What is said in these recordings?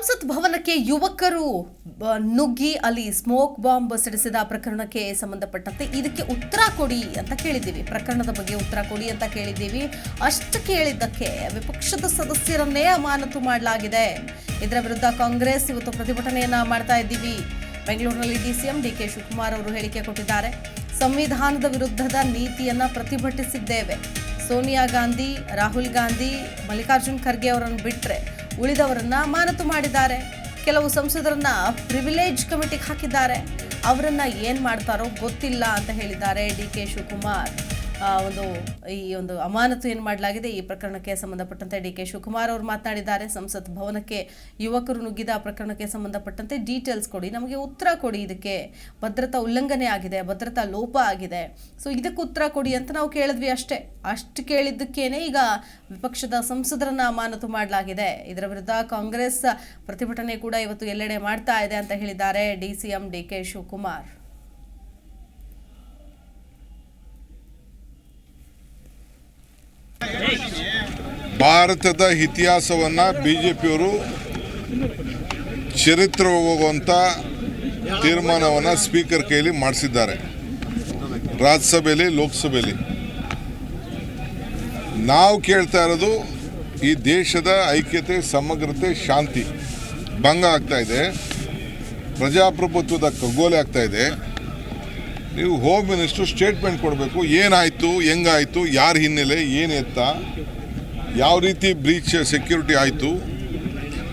ಸಂಸತ್ ಭವನಕ್ಕೆ ಯುವಕರು ನುಗ್ಗಿ ಅಲ್ಲಿ ಸ್ಮೋಕ್ ಬಾಂಬ್ ಸಿಡಿಸಿದ ಪ್ರಕರಣಕ್ಕೆ ಸಂಬಂಧಪಟ್ಟಂತೆ ಇದಕ್ಕೆ ಉತ್ತರ ಕೊಡಿ ಅಂತ ಕೇಳಿದ್ದೀವಿ. ಪ್ರಕರಣದ ಬಗ್ಗೆ ಉತ್ತರ ಕೊಡಿ ಅಂತ ಕೇಳಿದ್ದೀವಿ. ಅಷ್ಟು ಕೇಳಿದ್ದಕ್ಕೆ ವಿಪಕ್ಷದ ಸದಸ್ಯರನ್ನೇ ಅಮಾನತು ಮಾಡಲಾಗಿದೆ. ಇದರ ವಿರುದ್ಧ ಕಾಂಗ್ರೆಸ್ ಇವತ್ತು ಪ್ರತಿಭಟನೆಯನ್ನ ಮಾಡ್ತಾ ಇದ್ದೀವಿ. ಬೆಂಗಳೂರಿನಲ್ಲಿ ಡಿಸಿಎಂ ಡಿ ಕೆ ಶಿವಕುಮಾರ್ ಅವರು ಹೇಳಿಕೆ ಕೊಟ್ಟಿದ್ದಾರೆ. ಸಂವಿಧಾನದ ವಿರುದ್ಧದ ನೀತಿಯನ್ನ ಪ್ರತಿಭಟಿಸಿದ್ದೇವೆ. ಸೋನಿಯಾ ಗಾಂಧಿ, ರಾಹುಲ್ ಗಾಂಧಿ, ಮಲ್ಲಿಕಾರ್ಜುನ್ ಖರ್ಗೆ ಅವರನ್ನು ಬಿಟ್ಟರೆ ಉಳಿದವರನ್ನ ಅಮಾನತು ಮಾಡಿದ್ದಾರೆ. ಕೆಲವು ಸಂಸದರನ್ನ ಪ್ರಿವಿಲೇಜ್ ಕಮಿಟಿಗೆ ಹಾಕಿದ್ದಾರೆ. ಅವರನ್ನ ಏನ್ ಮಾಡ್ತಾರೋ ಗೊತ್ತಿಲ್ಲ ಅಂತ ಹೇಳಿದ್ದಾರೆ ಡಿ ಕೆ ಶಿವಕುಮಾರ್. ಒಂದು ಈ ಒಂದು ಅಮಾನತು ಏನು ಮಾಡಲಾಗಿದೆ? ಈ ಪ್ರಕರಣಕ್ಕೆ ಸಂಬಂಧಪಟ್ಟಂತೆ ಡಿ ಕೆ ಶಿವಕುಮಾರ್ ಅವರು ಮಾತನಾಡಿದ್ದಾರೆ. ಸಂಸತ್ ಭವನಕ್ಕೆ ಯುವಕರು ನುಗ್ಗಿದ ಪ್ರಕರಣಕ್ಕೆ ಸಂಬಂಧಪಟ್ಟಂತೆ ಡೀಟೇಲ್ಸ್ ಕೊಡಿ. ನಮಗೆ ಉತ್ತರ ಕೊಡಿ. ಇದಕ್ಕೆ ಭದ್ರತಾ ಉಲ್ಲಂಘನೆ ಆಗಿದೆ, ಭದ್ರತಾ ಲೋಪ ಆಗಿದೆ. ಸೊ ಇದಕ್ಕೆ ಉತ್ತರ ಕೊಡಿ ಅಂತ ನಾವು ಕೇಳಿದ್ವಿ ಅಷ್ಟೇ. ಅಷ್ಟು ಕೇಳಿದ್ದಕ್ಕೇನೆ ಈಗ ವಿಪಕ್ಷದ ಸಂಸದರನ್ನ ಅಮಾನತು ಮಾಡಲಾಗಿದೆ. ಇದರ ವಿರುದ್ಧ ಕಾಂಗ್ರೆಸ್ ಪ್ರತಿಭಟನೆ ಕೂಡ ಇವತ್ತು ಎಲ್ಲೆಡೆ ಮಾಡ್ತಾ ಇದೆ ಅಂತ ಹೇಳಿದ್ದಾರೆ D C M D K Shivakumar. ಭಾರತದ ಇತಿಹಾಸವನ್ನು ಬಿ ಜೆ ಪಿಯವರು ಚರಿತ್ರೆ ಹೋಗುವಂಥ ತೀರ್ಮಾನವನ್ನು ಸ್ಪೀಕರ್ ಕೈಲಿ ಮಾಡಿಸಿದ್ದಾರೆ. ರಾಜ್ಯಸಭೆಯಲ್ಲಿ, ಲೋಕಸಭೆಯಲ್ಲಿ. ನಾವು ಕೇಳ್ತಾ ಇರೋದು ಈ ದೇಶದ ಐಕ್ಯತೆ, ಸಮಗ್ರತೆ, ಶಾಂತಿ ಭಂಗ ಆಗ್ತಾ ಇದೆ. ಪ್ರಜಾಪ್ರಭುತ್ವದ ಕಗ್ಗೋಲೆ ಆಗ್ತಾ ಇದೆ. ನೀವು ಹೋಮ್ ಮಿನಿಸ್ಟ್ರು ಸ್ಟೇಟ್ಮೆಂಟ್ ಕೊಡಬೇಕು. ಏನಾಯಿತು, ಹೆಂಗಾಯಿತು, ಯಾರ ಹಿನ್ನೆಲೆ, ಏನು ಎತ್ತ? ಯಾವ ರೀತಿ ಬ್ರೀಚ್ ಸೆಕ್ಯೂರಿಟಿ ಆಯಿತು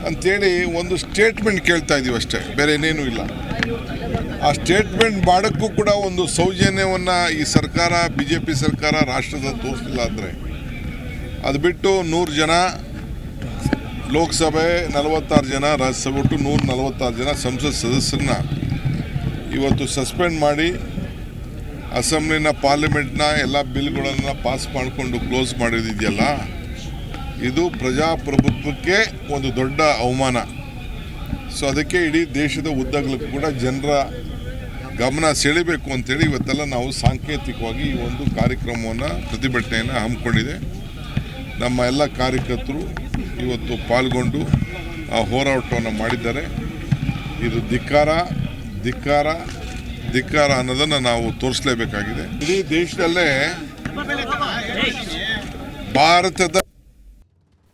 ಅಂಥೇಳಿ ಒಂದು ಸ್ಟೇಟ್ಮೆಂಟ್ ಕೇಳ್ತಾ ಇದ್ದೀವಿ ಅಷ್ಟೇ, ಬೇರೆ ಏನೇನೂ ಇಲ್ಲ. ಆ ಸ್ಟೇಟ್ಮೆಂಟ್ ಮಾಡೋಕ್ಕೂ ಕೂಡ ಒಂದು ಸೌಜನ್ಯವನ್ನು ಈ ಸರ್ಕಾರ ಬಿ ಜೆ ಪಿ ಸರ್ಕಾರ, ರಾಷ್ಟ್ರದ ತೋರಿಸಲಿಲ್ಲ ಅಂದರೆ ಅದು ಬಿಟ್ಟು ನೂರು ಜನ, ಲೋಕಸಭೆ ನಲವತ್ತಾರು ಜನ, ರಾಜ್ಯಸಭೆ ಒಟ್ಟು ನೂರ ನಲವತ್ತಾರು ಜನ ಸಂಸತ್ ಸದಸ್ಯರನ್ನ ಇವತ್ತು ಸಸ್ಪೆಂಡ್ ಮಾಡಿ ಅಸೆಂಬ್ಲಿನ ಪಾರ್ಲಿಮೆಂಟ್ನ ಎಲ್ಲ ಬಿಲ್ಗಳನ್ನು ಪಾಸ್ ಮಾಡಿಕೊಂಡು ಕ್ಲೋಸ್ ಮಾಡಿದಿದೆಯಲ್ಲ ಇದು ಪ್ರಜಾಪ್ರಭುತ್ವಕ್ಕೆ ಒಂದು ದೊಡ್ಡ ಅವಮಾನ. ಸೊ ಅದಕ್ಕೆ ಇಡೀ ದೇಶದ ಉದ್ದಗಲಕ್ಕೂ ಕೂಡ ಜನರ ಗಮನ ಸೆಳಿಬೇಕು ಅಂತೇಳಿ ಇವತ್ತೆಲ್ಲ ನಾವು ಸಾಂಕೇತಿಕವಾಗಿ ಈ ಒಂದು ಕಾರ್ಯಕ್ರಮವನ್ನು, ಪ್ರತಿಭಟನೆಯನ್ನು ಹಮ್ಮಿಕೊಂಡಿದೆ. ನಮ್ಮ ಎಲ್ಲ ಕಾರ್ಯಕರ್ತರು ಇವತ್ತು ಪಾಲ್ಗೊಂಡು ಆ ಹೋರಾಟವನ್ನು ಮಾಡಿದ್ದಾರೆ. ಇದು ಧಿಕ್ಕಾರ ಧಿಕ್ಕಾರ ಧಿಕ್ಕಾರ ಅನ್ನೋದನ್ನು ನಾವು ತೋರಿಸಲೇಬೇಕಾಗಿದೆ. ಇಡೀ ದೇಶದಲ್ಲೇ ಭಾರತದ